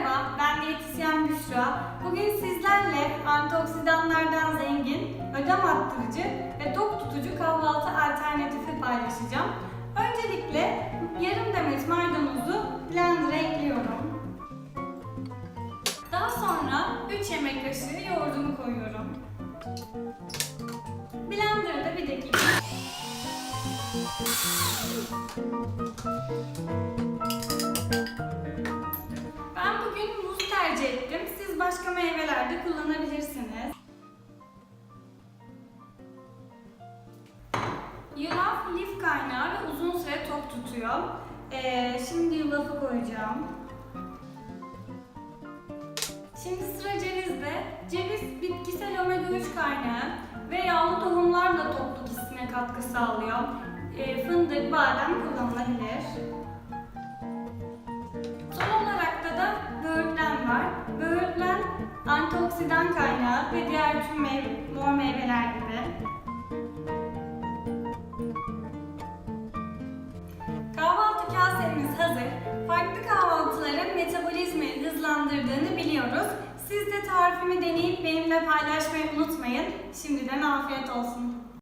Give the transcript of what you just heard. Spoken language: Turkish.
Merhaba, ben diyetisyen Büşra. Bugün sizlerle antioksidanlardan zengin, ödem arttırıcı ve tok tutucu kahvaltı alternatifi paylaşacağım. Öncelikle yarım demet maydanozu blender'a ekliyorum. Daha sonra 3 yemek kaşığı yoğurdumu koyuyorum. Blender'da bir dakika. Ettim. Siz başka meyveler de kullanabilirsiniz. Yulaf lif kaynağı ve uzun süre tok tutuyor. Ee, şimdi yulafı koyacağım. Şimdi sıra cevizde. Ceviz bitkisel omega 3 kaynağı ve yağlı tohumlar da tokluk hissine katkı sağlıyor. Ee, fındık, badem kullanılabilir. Antioksidan kaynağı ve diğer tüm meyve, mor meyveler gibi. Kahvaltı kasemiz hazır. Farklı kahvaltıların metabolizmayı hızlandırdığını biliyoruz. Siz de tarifimi deneyip benimle paylaşmayı unutmayın. Şimdiden afiyet olsun.